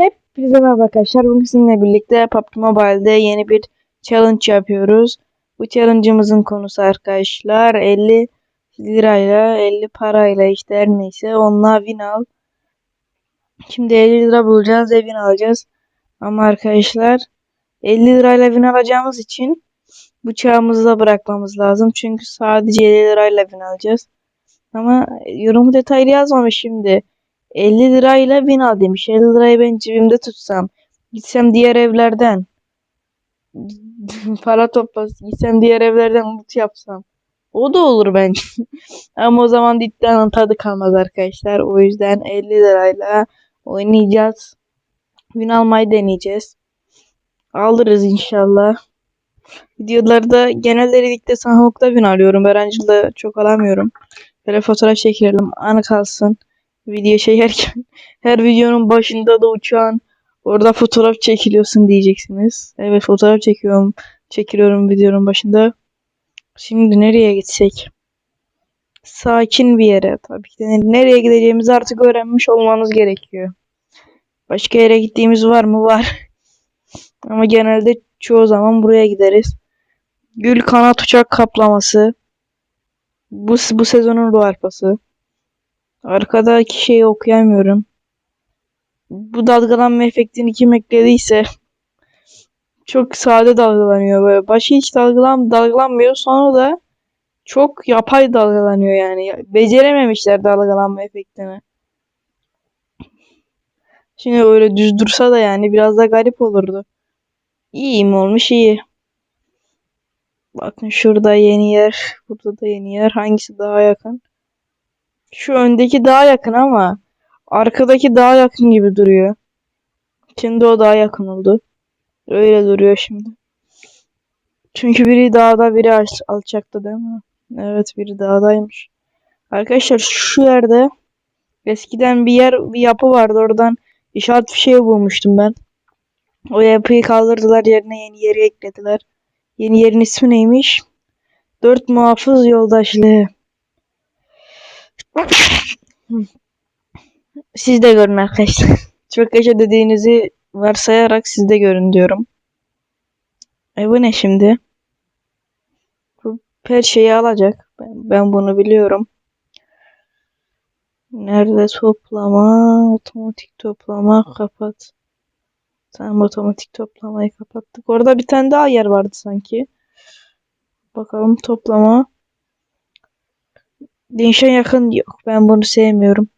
Hepinize merhaba arkadaşlar. Bugün sizinle birlikte PUBG Mobile'de yeni bir challenge yapıyoruz. Bu challenge'ımızın konusu arkadaşlar 50 lirayla 50 parayla işte her neyse onunla win al. Şimdi 50 lira bulacağız ve win alacağız. Ama arkadaşlar 50 lirayla win alacağımız için bıçağımızı da bırakmamız lazım. Çünkü sadece 50 lirayla win alacağız. Ama yorumu detaylı yazmamış şimdi. 50 lirayla win al demiş. 50 lirayı ben cebimde tutsam. Gitsem diğer evlerden. para toplasam. Gitsem diğer evlerden loot yapsam. O da olur bence. Ama o zaman iddianın tadı kalmaz arkadaşlar. O yüzden 50 lirayla oynayacağız. Win almayı deneyeceğiz. Alırız inşallah. Videolarda genelde ligde Sanhok'ta win alıyorum. Öğrencilde çok alamıyorum. Böyle fotoğraf çekelim. Anı kalsın video çekerken her videonun başında da uçağın orada fotoğraf çekiliyorsun diyeceksiniz. Evet fotoğraf çekiyorum. Çekiliyorum videonun başında. Şimdi nereye gitsek? Sakin bir yere. Tabii ki nereye gideceğimizi artık öğrenmiş olmanız gerekiyor. Başka yere gittiğimiz var mı? Var. Ama genelde çoğu zaman buraya gideriz. Gül kanat uçak kaplaması. Bu, bu sezonun ruh harpası. Arkadaki şeyi okuyamıyorum. Bu dalgalanma efektini kim eklediyse çok sade dalgalanıyor böyle. Başı hiç dalgalan dalgalanmıyor. Sonra da çok yapay dalgalanıyor yani. Becerememişler dalgalanma efektini. Şimdi öyle düz dursa da yani biraz da garip olurdu. İyi mi olmuş iyi. Bakın şurada yeni yer. Burada da yeni yer. Hangisi daha yakın? Şu öndeki daha yakın ama arkadaki daha yakın gibi duruyor. Şimdi o daha yakın oldu. Öyle duruyor şimdi. Çünkü biri dağda biri al alçakta değil mi? Evet biri dağdaymış. Arkadaşlar şu yerde eskiden bir yer bir yapı vardı oradan işaret fişeği bulmuştum ben. O yapıyı kaldırdılar yerine yeni yeri eklediler. Yeni yerin ismi neymiş? Dört muhafız yoldaşlığı. Siz de görün arkadaşlar. Çok yaşa dediğinizi varsayarak siz de görün diyorum. E bu ne şimdi? Bu her şeyi alacak. Ben, ben bunu biliyorum. Nerede toplama? Otomatik toplama kapat. Tamam otomatik toplamayı kapattık. Orada bir tane daha yer vardı sanki. Bakalım toplama. Değişen yakın yok. Ben bunu sevmiyorum.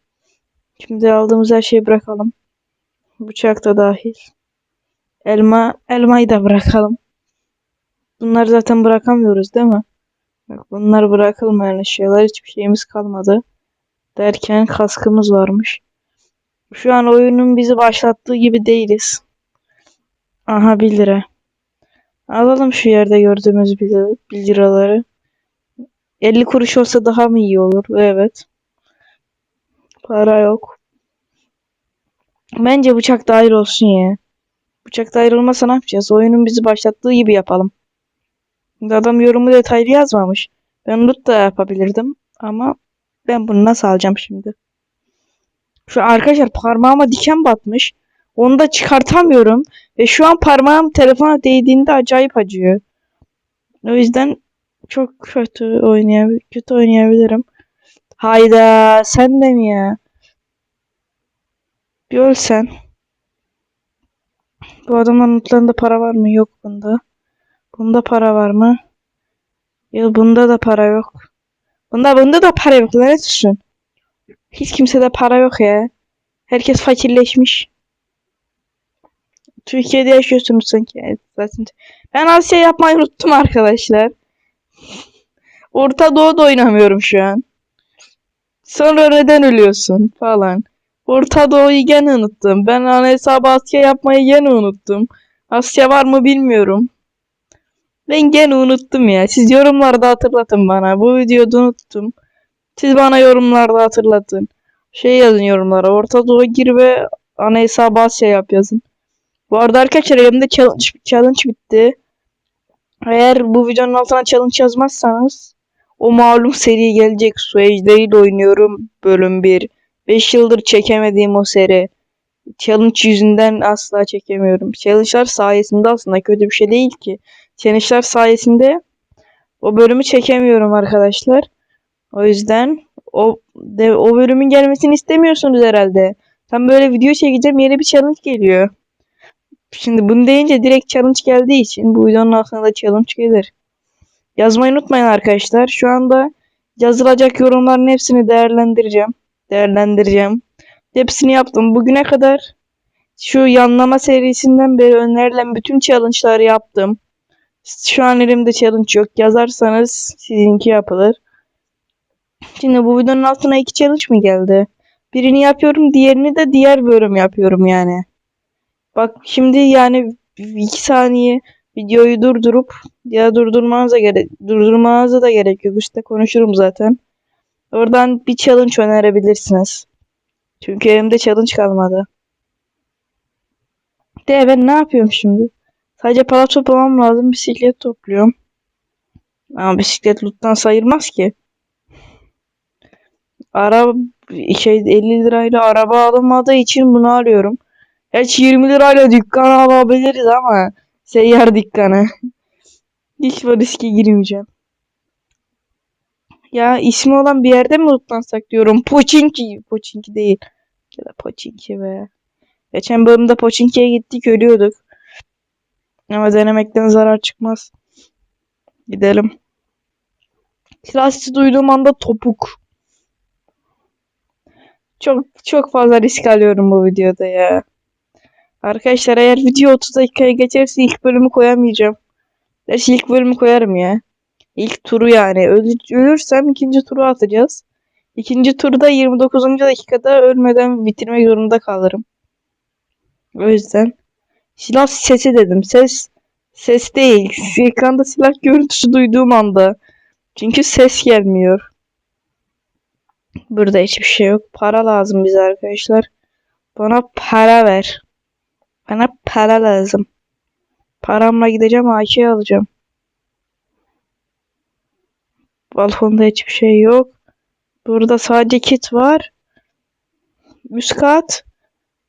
Şimdi aldığımız her şeyi bırakalım. Bıçak da dahil. Elma, elmayı da bırakalım. Bunları zaten bırakamıyoruz değil mi? Bak bunlar bırakılmayan eşyalar. Hiçbir şeyimiz kalmadı. Derken kaskımız varmış. Şu an oyunun bizi başlattığı gibi değiliz. Aha 1 lira. Alalım şu yerde gördüğümüz 1 liraları. 50 kuruş olsa daha mı iyi olur? Evet. Para yok. Bence bıçak dahil olsun ya. Bıçak dahil olmasa ne yapacağız? Oyunun bizi başlattığı gibi yapalım. Adam yorumu detaylı yazmamış. Ben loot da yapabilirdim. Ama ben bunu nasıl alacağım şimdi? Şu arkadaşlar parmağıma diken batmış. Onu da çıkartamıyorum. Ve şu an parmağım telefona değdiğinde acayip acıyor. O yüzden çok kötü oynayabilir kötü oynayabilirim. Hayda sen de mi ya? Bir ölsen. Bu adamların notlarında para var mı? Yok bunda. Bunda para var mı? Yok bunda da para yok. Bunda bunda da para yok. Ne düşün? Hiç kimsede para yok ya. Herkes fakirleşmiş. Türkiye'de yaşıyorsunuz sanki. Ben Asya yapmayı unuttum arkadaşlar. Orta Doğu'da oynamıyorum şu an. Sonra neden ölüyorsun falan. Orta Doğu'yu gene unuttum. Ben ana hesabı Asya yapmayı gene unuttum. Asya var mı bilmiyorum. Ben gene unuttum ya. Siz yorumlarda hatırlatın bana. Bu videoda unuttum. Siz bana yorumlarda hatırlatın. Şey yazın yorumlara. Orta Doğu gir ve ana hesabı Asya yap yazın. Bu arada arkadaşlar elimde challenge, challenge bitti. Eğer bu videonun altına challenge yazmazsanız o malum seri gelecek. Su Ejder'i oynuyorum bölüm 1. 5 yıldır çekemediğim o seri. challenge yüzünden asla çekemiyorum. Challenge'lar sayesinde aslında kötü bir şey değil ki. Challenge'lar sayesinde o bölümü çekemiyorum arkadaşlar. O yüzden o de, o bölümün gelmesini istemiyorsunuz herhalde. Tam böyle video çekeceğim yeni bir challenge geliyor. Şimdi bunu deyince direkt challenge geldiği için bu videonun altına da challenge gelir. Yazmayı unutmayın arkadaşlar. Şu anda yazılacak yorumların hepsini değerlendireceğim. Değerlendireceğim. Hepsini yaptım. Bugüne kadar şu yanlama serisinden beri önerilen bütün challenge'ları yaptım. Şu an elimde challenge yok. Yazarsanız sizinki yapılır. Şimdi bu videonun altına iki challenge mi geldi? Birini yapıyorum, diğerini de diğer bölüm yapıyorum yani. Bak şimdi yani iki saniye videoyu durdurup ya durdurmanıza gerek durdurmanıza da gerek yok. İşte konuşurum zaten. Oradan bir challenge önerebilirsiniz. Çünkü elimde challenge kalmadı. De ben ne yapıyorum şimdi? Sadece para toplamam lazım. Bisiklet topluyorum. Ama bisiklet loot'tan sayılmaz ki. Araba şey 50 lirayla araba alınmadığı için bunu alıyorum. Gerçi 20 lirayla dükkan alabiliriz ama seyyar dükkanı. Hiç bu riske girmeyeceğim. Ya ismi olan bir yerde mi lootlansak diyorum. Poçinki. Poçinki değil. Ya da Poçinki be. Geçen bölümde Poçinki'ye gittik ölüyorduk. Ama denemekten zarar çıkmaz. Gidelim. Sesi duyduğum anda topuk. Çok çok fazla risk alıyorum bu videoda ya. Arkadaşlar eğer video 30 dakikaya geçerse ilk bölümü koyamayacağım. Gerçi ilk bölümü koyarım ya. İlk turu yani. Öl- ölürsem ikinci turu atacağız. İkinci turda 29. dakikada ölmeden bitirmek zorunda kalırım. O yüzden silah sesi dedim. Ses ses değil. Ekranda silah görüntüsü duyduğum anda. Çünkü ses gelmiyor. Burada hiçbir şey yok. Para lazım bize arkadaşlar. Bana para ver. Bana para lazım. Paramla gideceğim AK alacağım. Balkonda hiçbir şey yok. Burada sadece kit var. Üst.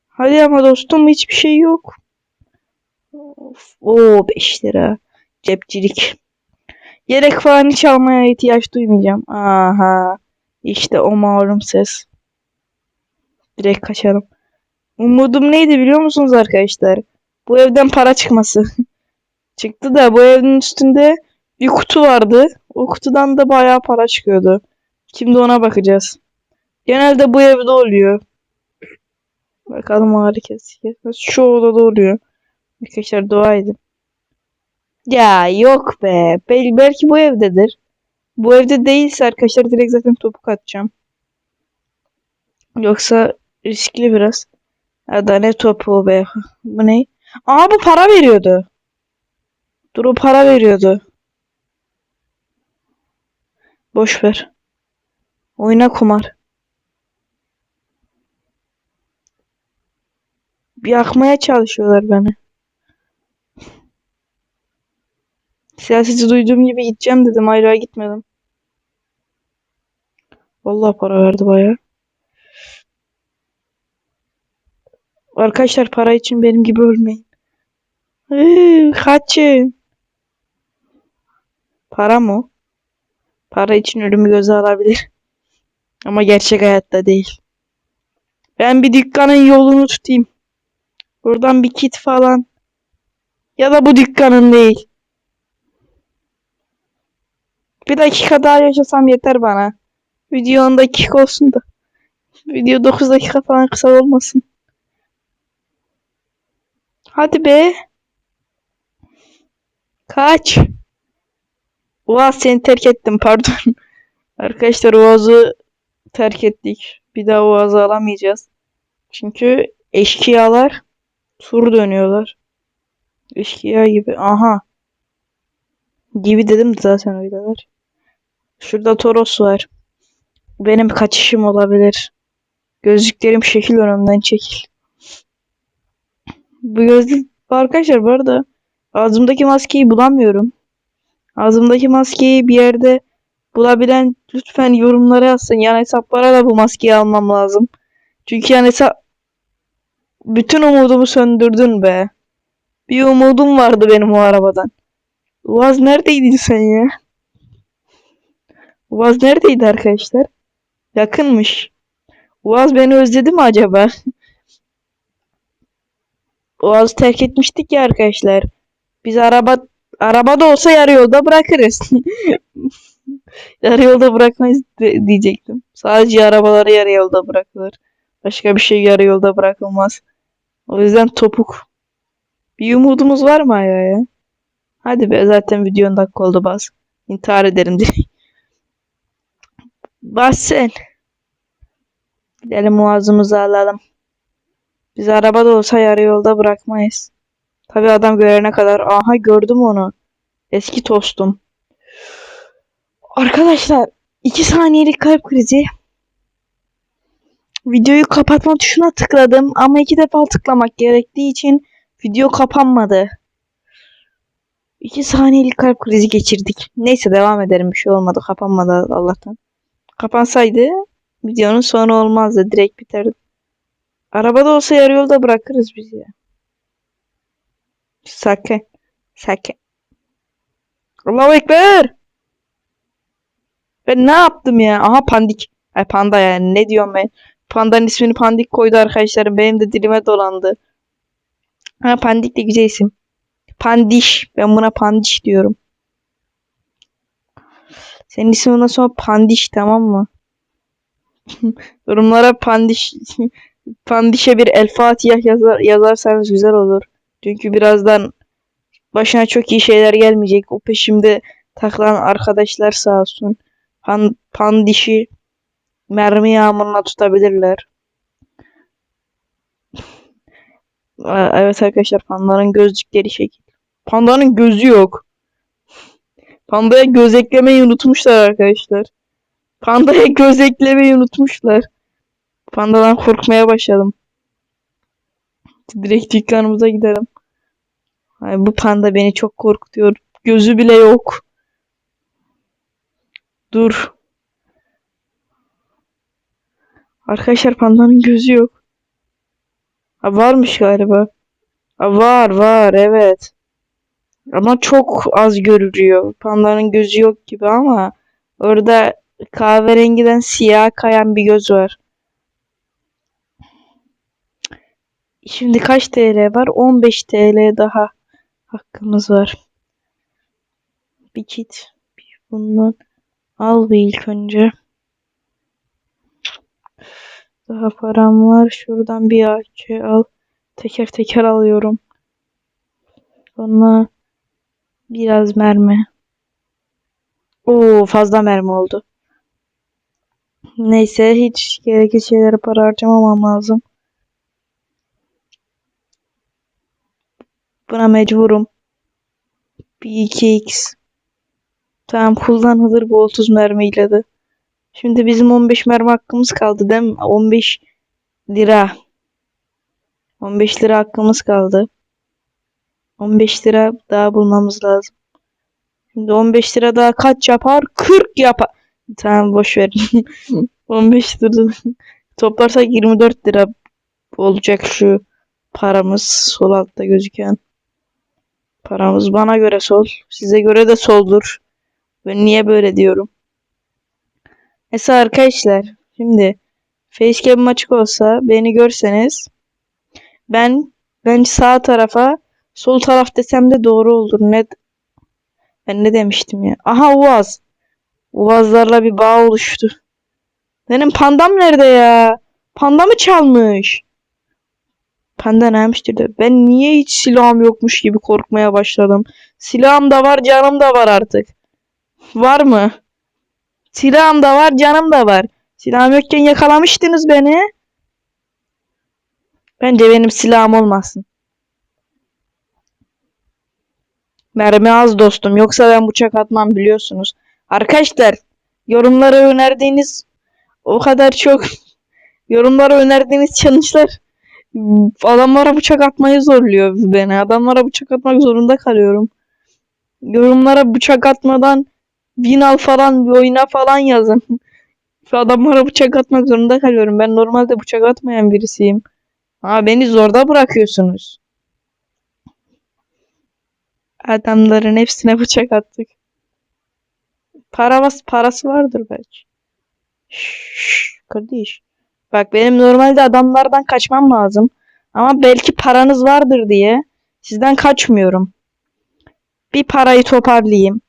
Hadi ama dostum hiçbir şey yok. Of, Oo 5 lira. Cepçilik. Yelek falan hiç almaya ihtiyaç duymayacağım. Aha. İşte o malum ses. Direkt kaçalım. Umudum neydi biliyor musunuz arkadaşlar? Bu evden para çıkması. Çıktı da bu evin üstünde bir kutu vardı. O kutudan da bayağı para çıkıyordu. Şimdi ona bakacağız. Genelde bu evde oluyor. Bakalım hareket. Şu odada oluyor. Arkadaşlar dua edin. Ya yok be. Bel belki bu evdedir. Bu evde değilse arkadaşlar direkt zaten topuk atacağım. Yoksa riskli biraz. Ya da ne topu be. Bu ne? Aa bu para veriyordu. Dur o para veriyordu. Boş ver. Oyna kumar. Yakmaya çalışıyorlar beni. Siyaseti duyduğum gibi gideceğim dedim. Hala gitmedim. Vallahi para verdi bayağı. Arkadaşlar para için benim gibi ölmeyin. Iıı. Para mı? Para için ölümü göze alabilir. Ama gerçek hayatta değil. Ben bir dükkanın yolunu tutayım. Buradan bir kit falan. Ya da bu dükkanın değil. Bir dakika daha yaşasam yeter bana. Video 10 dakika olsun da. Video 9 dakika falan kısa olmasın. Hadi be. Kaç. Uaz seni terk ettim pardon. Arkadaşlar Uaz'ı terk ettik. Bir daha Uaz'ı alamayacağız. Çünkü eşkıyalar tur dönüyorlar. Eşkıya gibi. Aha. Gibi dedim de zaten öyleler. Şurada Toros var. Benim kaçışım olabilir. Gözlüklerim şekil önümden çekil. Bu gözlük arkadaşlar bu arada ağzımdaki maskeyi bulamıyorum. Ağzımdaki maskeyi bir yerde bulabilen lütfen yorumlara yazsın. Yan hesaplara da bu maskeyi almam lazım. Çünkü yan hesap Bütün umudumu söndürdün be. Bir umudum vardı benim o arabadan. Uaz neredeydin sen ya? Uaz neredeydi arkadaşlar? Yakınmış. Uaz beni özledi mi acaba? Uaz'ı terk etmiştik ya arkadaşlar. Biz araba arabada olsa yarı yolda bırakırız. yarı yolda bırakmayız diyecektim. Sadece arabaları yarı yolda bırakılır. Başka bir şey yarı yolda bırakılmaz. O yüzden topuk. Bir umudumuz var mı hala ya? Hadi be zaten videonun dakika oldu bas. İntihar ederim diye. Bas sen. Gidelim muazımızı alalım. Biz arabada olsa yarı yolda bırakmayız. Tabi adam görene kadar. Aha gördüm onu. Eski tostum. Arkadaşlar 2 saniyelik kalp krizi. Videoyu kapatma tuşuna tıkladım ama iki defa tıklamak gerektiği için video kapanmadı. 2 saniyelik kalp krizi geçirdik. Neyse devam ederim. Bir şey olmadı. Kapanmadı Allah'tan. Kapansaydı videonun sonu olmazdı. Direkt biterdi. Arabada olsa yarı yolda bırakırız biz ya. Sakın. Sakın. Allahu Ekber. Ben ne yaptım ya? Aha pandik. Ay panda yani. Ne diyorum ben? Pandanın ismini pandik koydu arkadaşlarım. Benim de dilime dolandı. Ha pandik de güzel isim. Pandiş. Ben buna pandiş diyorum. Senin ismin ondan sonra pandiş tamam mı? Yorumlara pandiş pandişe bir El Fatiha yazar, yazarsanız güzel olur. Çünkü birazdan başına çok iyi şeyler gelmeyecek. O peşimde takılan arkadaşlar sağ olsun. Pan, pandişi mermi yağmuruna tutabilirler. Evet arkadaşlar pandanın gözlükleri şekil. Pandanın gözü yok. Pandaya göz eklemeyi unutmuşlar arkadaşlar. Pandaya göz eklemeyi unutmuşlar. Pandadan korkmaya başladım. Direkt dükkanımıza gidelim. Ay, bu panda beni çok korkutuyor. Gözü bile yok. Dur. Arkadaşlar pandanın gözü yok. Ha, varmış galiba. Ha, var var evet. Ama çok az görülüyor. Pandanın gözü yok gibi ama orada kahverengiden siyah kayan bir göz var. Şimdi kaç TL var? 15 TL daha hakkımız var. Bir kit. Bir bundan al bir ilk önce. Daha param var. Şuradan bir AK al. Teker teker alıyorum. Sonra biraz mermi. Oo fazla mermi oldu. Neyse hiç gerekli şeylere para harcamamam lazım. Buna mecburum. Bir 2x. Tamam kullanılır bu 30 mermiyle de. Şimdi bizim 15 mermi hakkımız kaldı değil mi? 15 lira. 15 lira hakkımız kaldı. 15 lira daha bulmamız lazım. Şimdi 15 lira daha kaç yapar? 40 yapar. Tamam boş ver. 15 lira toplarsak 24 lira olacak şu paramız sol altta gözüken. Paramız bana göre sol. Size göre de soldur. Ben niye böyle diyorum? Mesela arkadaşlar şimdi facecam açık olsa beni görseniz ben ben sağ tarafa sol taraf desem de doğru olur. Ne ben ne demiştim ya? Aha Uaz. Uazlarla bir bağ oluştu. Benim pandam nerede ya? Pandamı çalmış. Panda neymiştir de. Ben niye hiç silahım yokmuş gibi korkmaya başladım. Silahım da var, canım da var artık. Var mı? Silahım da var, canım da var. Silahım yokken yakalamıştınız beni. Bence benim silahım olmasın. Mermi az dostum. Yoksa ben bıçak atmam biliyorsunuz. Arkadaşlar yorumlara önerdiğiniz o kadar çok yorumlara önerdiğiniz challenge'lar adamlara bıçak atmayı zorluyor beni. Adamlara bıçak atmak zorunda kalıyorum. Yorumlara bıçak atmadan win al falan bir oyuna falan yazın. Adamlara bıçak atmak zorunda kalıyorum. Ben normalde bıçak atmayan birisiyim. Ha beni zorda bırakıyorsunuz. Adamların hepsine bıçak attık. Para parası vardır belki. Şşş, kardeş. Bak benim normalde adamlardan kaçmam lazım. Ama belki paranız vardır diye sizden kaçmıyorum. Bir parayı toparlayayım.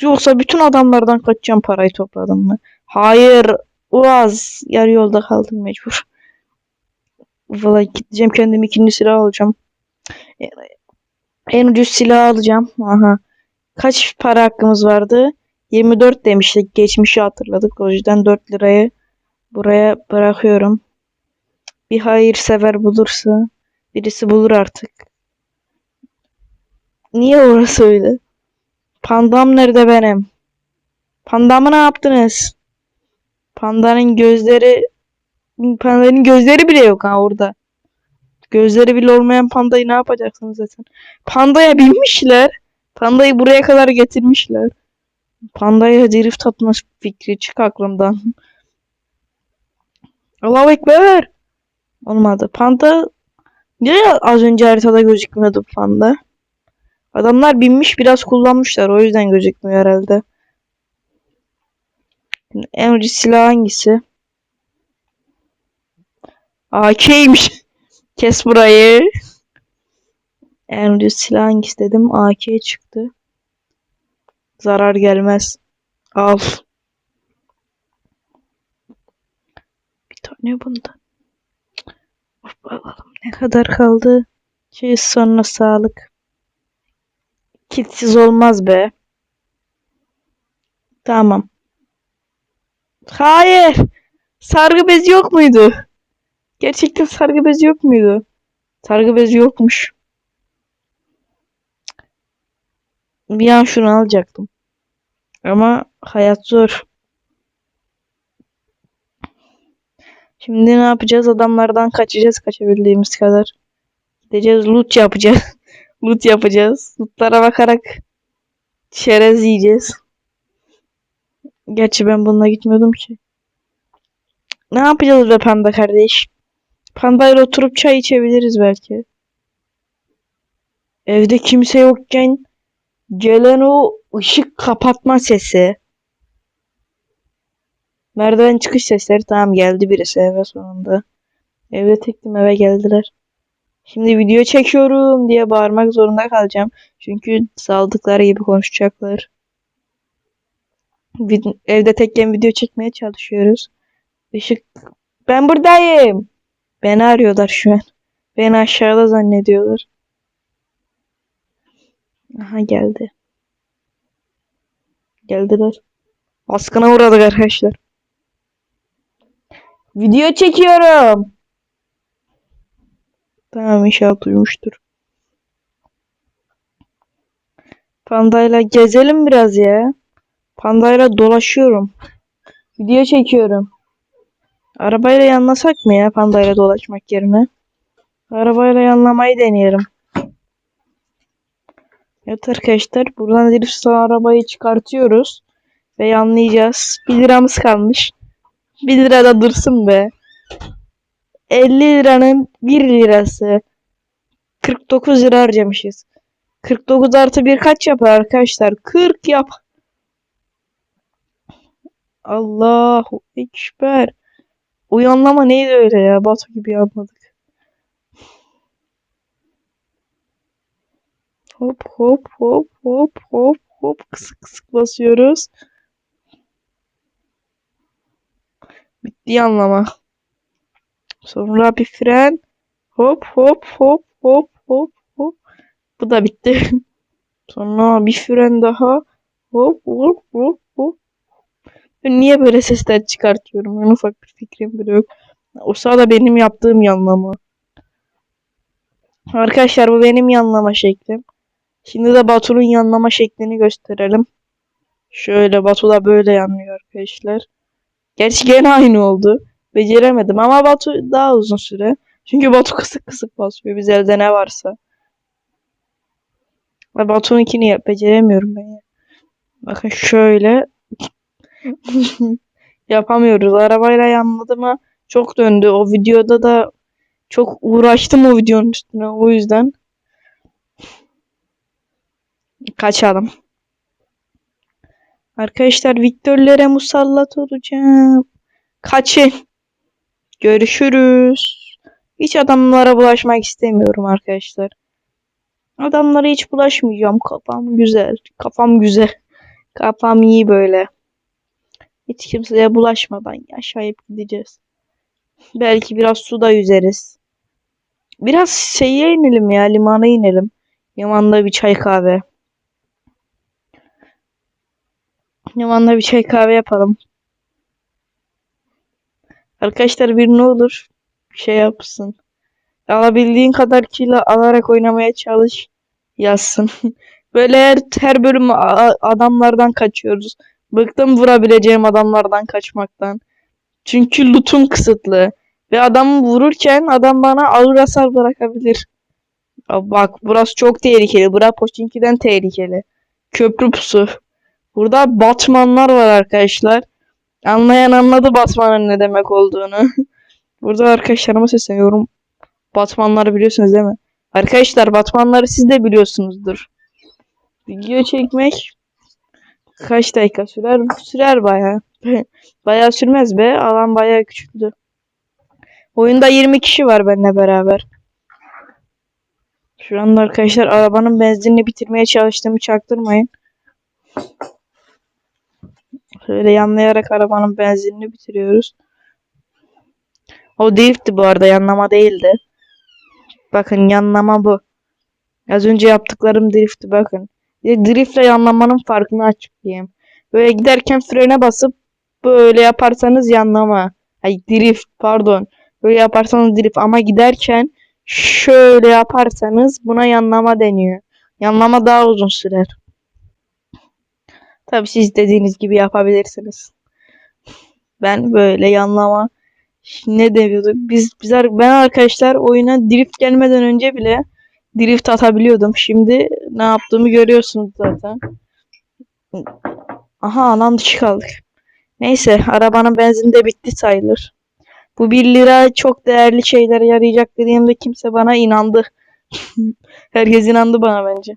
Yoksa bütün adamlardan kaçacağım parayı topladım mı? Hayır. Uaz. Yarı yolda kaldım mecbur. Vallahi gideceğim kendim ikinci silah alacağım. En ucuz silah alacağım. Aha. Kaç para hakkımız vardı? 24 demiştik. Geçmişi hatırladık. O yüzden 4 lirayı buraya bırakıyorum. Bir hayırsever bulursa birisi bulur artık. Niye orası öyle? Pandam nerede benim? Pandamı ne yaptınız? Pandanın gözleri pandanın gözleri bile yok ha orada. Gözleri bile olmayan pandayı ne yapacaksınız zaten? Pandaya binmişler. Pandayı buraya kadar getirmişler. Pandaya drift atma fikri çık aklımdan. Allahu Ekber. Olmadı. Panda niye az önce haritada gözükmüyordu panda? Adamlar binmiş biraz kullanmışlar. O yüzden gözükmüyor herhalde. En ucuz silah hangisi? AK'ymiş. Kes burayı. En ucuz silah hangisi dedim. AK çıktı. Zarar gelmez. Al. Tane bundan. Of, alalım. Ne kadar kaldı? Şey sonra sağlık. Kitsiz olmaz be. Tamam. Hayır. Sargı bezi yok muydu? Gerçekten sargı bezi yok muydu? Sargı bezi yokmuş. Bir an şunu alacaktım. Ama hayat zor. Şimdi ne yapacağız? Adamlardan kaçacağız kaçabildiğimiz kadar. Gideceğiz loot yapacağız. loot yapacağız. Lootlara bakarak çerez yiyeceğiz. Gerçi ben bununla gitmiyordum ki. Ne yapacağız be panda kardeş? Pandayla oturup çay içebiliriz belki. Evde kimse yokken gelen o ışık kapatma sesi. Merdiven çıkış sesleri tamam geldi birisi eve sonunda. Evde tektim eve geldiler. Şimdi video çekiyorum diye bağırmak zorunda kalacağım. Çünkü saldıkları gibi konuşacaklar. Evde tekken video çekmeye çalışıyoruz. Işık ben buradayım. Beni arıyorlar şu an. Beni aşağıda zannediyorlar. Aha geldi. Geldiler. Baskına uğradık arkadaşlar. Video çekiyorum. Tamam inşallah duymuştur. Pandayla gezelim biraz ya. Pandayla dolaşıyorum. Video çekiyorum. Arabayla yanlasak mı ya pandayla dolaşmak yerine? Arabayla yanlamayı deneyelim. Evet arkadaşlar buradan drift arabayı çıkartıyoruz. Ve yanlayacağız. 1 liramız kalmış. 1 lira da dursun be. 50 liranın 1 lirası. 49 lira harcamışız. 49 artı 1 kaç yapar arkadaşlar? 40 yap. Allahu Ekber. Uyanlama neydi öyle ya? Batu gibi anladık. Hop hop hop hop hop hop kısık kısık basıyoruz. Bitti anlama. Sonra bir fren. Hop hop hop hop hop hop. Bu da bitti. Sonra bir fren daha. Hop hop hop hop. Ben niye böyle sesler çıkartıyorum? En ufak bir fikrim bile yok. O sırada benim yaptığım yanlama. Arkadaşlar bu benim yanlama şeklim. Şimdi de Batu'nun yanlama şeklini gösterelim. Şöyle Batu da böyle yanlıyor arkadaşlar. Gerçi gene aynı oldu. Beceremedim ama Batu daha uzun süre. Çünkü Batu kısık kısık basıyor biz elde ne varsa. Ve Batu'nunkini yap beceremiyorum ben. Bakın şöyle. Yapamıyoruz. Arabayla yanladı mı çok döndü. O videoda da Çok uğraştım o videonun üstüne o yüzden. Kaçalım. Arkadaşlar Viktörlere musallat olacağım. Kaçın. Görüşürüz. Hiç adamlara bulaşmak istemiyorum arkadaşlar. Adamlara hiç bulaşmayacağım. Kafam güzel. Kafam güzel. Kafam iyi böyle. Hiç kimseye bulaşmadan yaşayıp gideceğiz. Belki biraz suda yüzeriz. Biraz şeye inelim ya. Limana inelim. Limanda bir çay kahve. Limanda bir çay kahve yapalım. Arkadaşlar bir ne olur şey yapsın. Alabildiğin kadar kilo alarak oynamaya çalış yazsın. Böyle her, her bölüm adamlardan kaçıyoruz. Bıktım vurabileceğim adamlardan kaçmaktan. Çünkü lootum kısıtlı. Ve adamı vururken adam bana ağır hasar bırakabilir. Bak burası çok tehlikeli. Burası Pochinki'den tehlikeli. Köprü pusu. Burada Batmanlar var arkadaşlar. Anlayan anladı Batman'ın ne demek olduğunu. Burada arkadaşlarıma sesleniyorum. Batmanları biliyorsunuz değil mi? Arkadaşlar Batmanları siz de biliyorsunuzdur. Video çekmek kaç dakika sürer? Sürer bayağı. bayağı sürmez be. Alan bayağı küçüldü. Oyunda 20 kişi var benimle beraber. Şu anda arkadaşlar arabanın benzinini bitirmeye çalıştığımı çaktırmayın. Şöyle yanlayarak arabanın benzinini bitiriyoruz. O driftti bu arada yanlama değildi. Bakın yanlama bu. Az önce yaptıklarım driftti bakın. Driftle yanlamanın farkını açıklayayım. Böyle giderken frene basıp böyle yaparsanız yanlama. Ay drift pardon. Böyle yaparsanız drift ama giderken şöyle yaparsanız buna yanlama deniyor. Yanlama daha uzun sürer. Tabii siz dediğiniz gibi yapabilirsiniz. Ben böyle yanlama ne demiyorduk? Biz biz ar- ben arkadaşlar oyuna drift gelmeden önce bile drift atabiliyordum. Şimdi ne yaptığımı görüyorsunuz zaten. Aha alan dışı kaldık. Neyse arabanın benzini de bitti sayılır. Bu 1 lira çok değerli şeylere yarayacak dediğimde kimse bana inandı. Herkes inandı bana bence.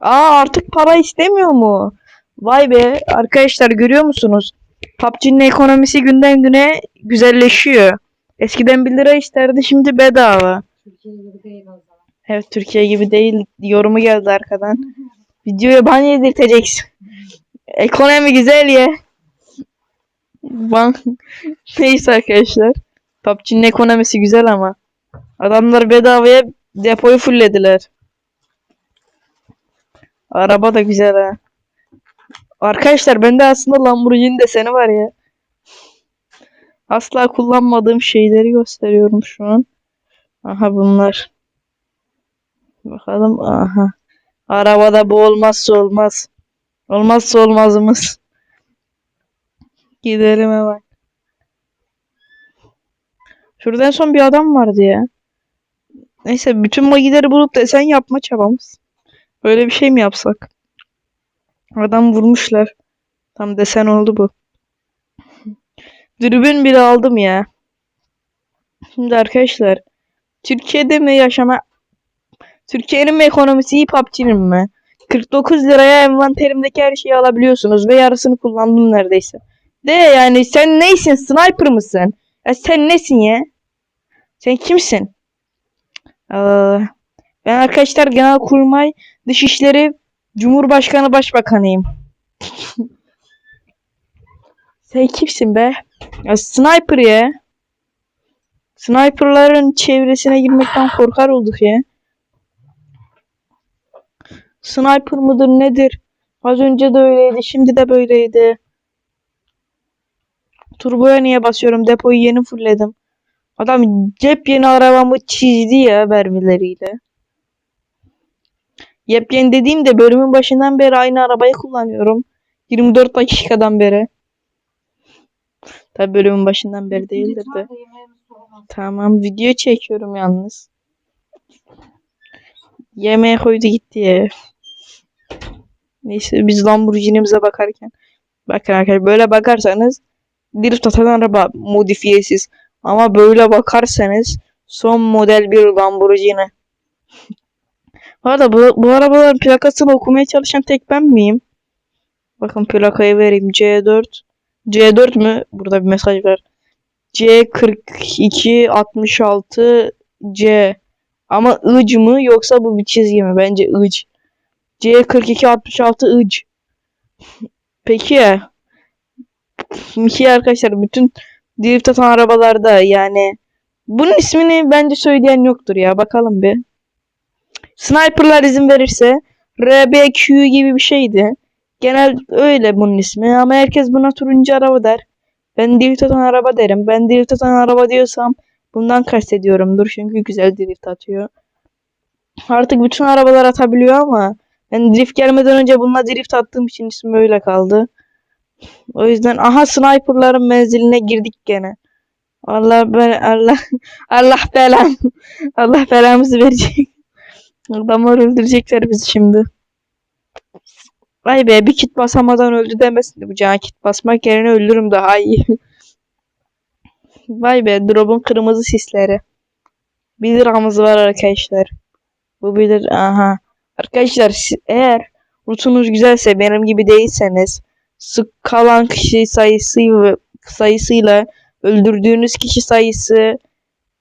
Aa artık para istemiyor mu? Vay be arkadaşlar görüyor musunuz? PUBG'nin ekonomisi günden güne güzelleşiyor. Eskiden 1 lira isterdi şimdi bedava. Türkiye gibi değil o zaman. Evet Türkiye gibi değil yorumu geldi arkadan. Videoya ban yedirteceksin. Ekonomi güzel ya. Ban. Neyse arkadaşlar. PUBG'nin ekonomisi güzel ama. Adamlar bedavaya depoyu fulllediler. Araba da güzel ha. Arkadaşlar bende aslında Lamborghini deseni var ya. Asla kullanmadığım şeyleri gösteriyorum şu an. Aha bunlar. Bakalım. Aha. Arabada bu olmazsa olmaz. Olmazsa olmazımız. Gidelim hemen. Şurada en son bir adam vardı ya. Neyse bütün bagileri bulup desen yapma çabamız. Böyle bir şey mi yapsak? Adam vurmuşlar. Tam desen oldu bu. Dürbün bile aldım ya. Şimdi arkadaşlar. Türkiye'de mi yaşama Türkiye'nin mi ekonomisi iyi PUBG'nin mi? 49 liraya envanterimdeki her şeyi alabiliyorsunuz ve yarısını kullandım neredeyse. De yani sen neysin? Sniper mısın? Ya sen nesin ya? Sen kimsin? Aa, ben arkadaşlar Genelkurmay Dışişleri Cumhurbaşkanı Başbakanıyım. sen kimsin be? Ya sniper ya. Sniperların çevresine girmekten korkar olduk ya. Sniper mıdır nedir? Az önce de öyleydi, şimdi de böyleydi. Turboya niye basıyorum? Depoyu yeni fullledim. Adam cep yeni arabamı çizdi ya mermileriyle. Yepyeni dediğimde bölümün başından beri aynı arabayı kullanıyorum. 24 dakikadan beri. Tabi bölümün başından beri değildir de. Tamam video çekiyorum yalnız. Yemeğe koydu gitti ya. Neyse biz Lamborghini'mize bakarken. Bakın arkadaşlar böyle bakarsanız drift atan araba modifiyesiz. Ama böyle bakarsanız Son model bir Lamborghini. Bu arada bu, bu arabaların plakasını okumaya çalışan tek ben miyim? Bakın plakayı vereyim. C4. C4 mü? Burada bir mesaj var. C42 66 C. Ama ıc mı yoksa bu bir çizgi mi? Bence ıc. C42 66 ıc. Peki ya. Peki arkadaşlar bütün drift atan arabalarda yani bunun ismini bence söyleyen yoktur ya. Bakalım bir. Sniper'lar izin verirse RBQ gibi bir şeydi. Genel öyle bunun ismi ama herkes buna turuncu araba der. Ben drift atan araba derim. Ben drift atan araba diyorsam bundan kastediyorumdur. Çünkü güzel drift atıyor. Artık bütün arabalar atabiliyor ama ben drift gelmeden önce bununla drift attığım için ismi öyle kaldı. O yüzden aha sniper'ların menziline girdik gene. Allah ben Allah Allah belam. Allah belamızı verecek. Adamlar öldürecekler bizi şimdi. Vay be bir kit basamadan öldü demesin. Bu can kit basmak yerine öldürürüm daha iyi. Vay be drop'un kırmızı sisleri. 1 liramız var arkadaşlar. Bu 1 lira. Aha. Arkadaşlar eğer rutunuz güzelse benim gibi değilseniz sık kalan kişi sayısı sayısıyla öldürdüğünüz kişi sayısı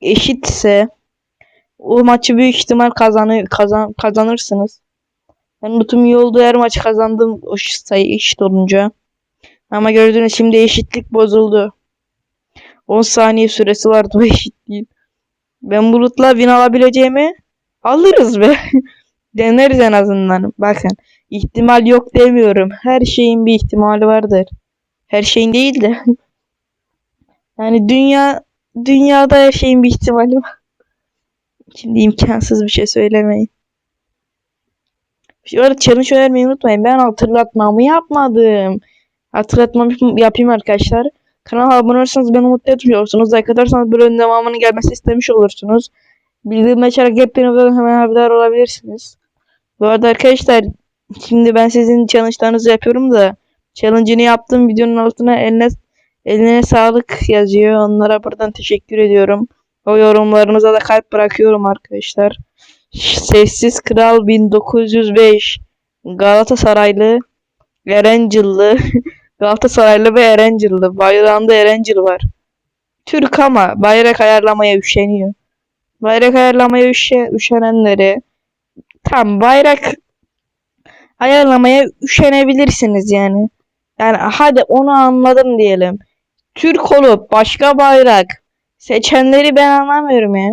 eşitse o maçı büyük ihtimal kazanır kazan kazanırsınız. Ben lootum iyi olduğu her maç kazandım o sayı eşit olunca. Ama gördüğünüz şimdi eşitlik bozuldu. 10 saniye süresi vardı bu eşitliğin. Ben bu lootla win alabileceğimi alırız be. Deneriz en azından. Bakın ihtimal yok demiyorum. Her şeyin bir ihtimali vardır. Her şeyin değil de. yani dünya dünyada her şeyin bir ihtimali var. Şimdi imkansız bir şey söylemeyin. Şu arada challenge önermeyi unutmayın. Ben hatırlatmamı yapmadım. Hatırlatmamı yap- yapayım arkadaşlar. Kanala abone olursanız beni mutlu ediyorsunuz. Like atarsanız bölümün devamının gelmesi istemiş olursunuz. Bildirim açarak yepyeni videodan hemen haberdar olabilirsiniz. Bu arada arkadaşlar şimdi ben sizin challenge'larınızı yapıyorum da challenge'ını yaptığım videonun altına eline eline sağlık yazıyor. Onlara buradan teşekkür ediyorum. O yorumlarınıza da kalp bırakıyorum arkadaşlar. Sessiz Kral 1905 Galatasaraylı Erencilli Galatasaraylı ve Erencilli. Bayrağında Erencil var. Türk ama bayrak ayarlamaya üşeniyor. Bayrak ayarlamaya üşe, üşenenleri tam bayrak ayarlamaya üşenebilirsiniz yani. Yani hadi onu anladım diyelim. Türk olup başka bayrak seçenleri ben anlamıyorum ya.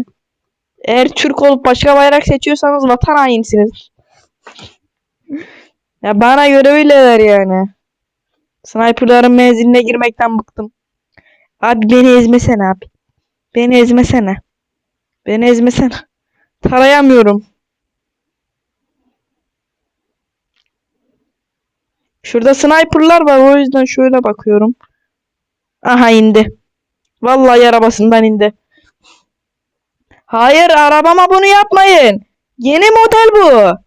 Eğer Türk olup başka bayrak seçiyorsanız vatan hainisiniz. ya bana göre öyleler yani. Sniperların menziline girmekten bıktım. Abi beni ezmesene abi. Beni ezmesene. Beni ezmesene. Tarayamıyorum. Şurada sniperlar var o yüzden şöyle bakıyorum. Aha indi. Vallahi arabasından indi. Hayır arabama bunu yapmayın. Yeni model bu.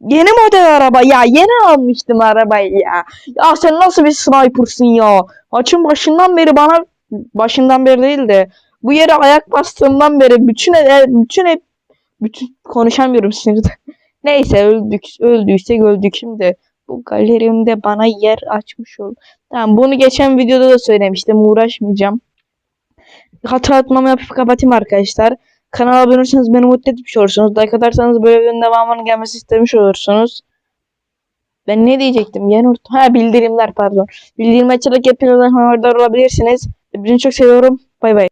Yeni model araba. Ya yeni almıştım arabayı ya. Ya sen nasıl bir sniper'sın ya? Maçın başından beri bana başından beri değil de bu yere ayak bastığımdan beri bütün e, bütün hep bütün konuşamıyorum sinirden. Neyse öldük. Öldüysek öldük şimdi. Bu galerimde bana yer açmış ol. Tamam bunu geçen videoda da söylemiştim. Uğraşmayacağım. Hatırlatmamı yapıp kapatayım arkadaşlar. Kanala abone olursanız beni mutlu etmiş olursunuz. Like atarsanız böyle videonun devamının gelmesi istemiş olursunuz. Ben ne diyecektim? Yeni unuttum. Ha bildirimler pardon. Bildirim açarak hepinizden haberdar olabilirsiniz. Birini çok seviyorum. Bay bay.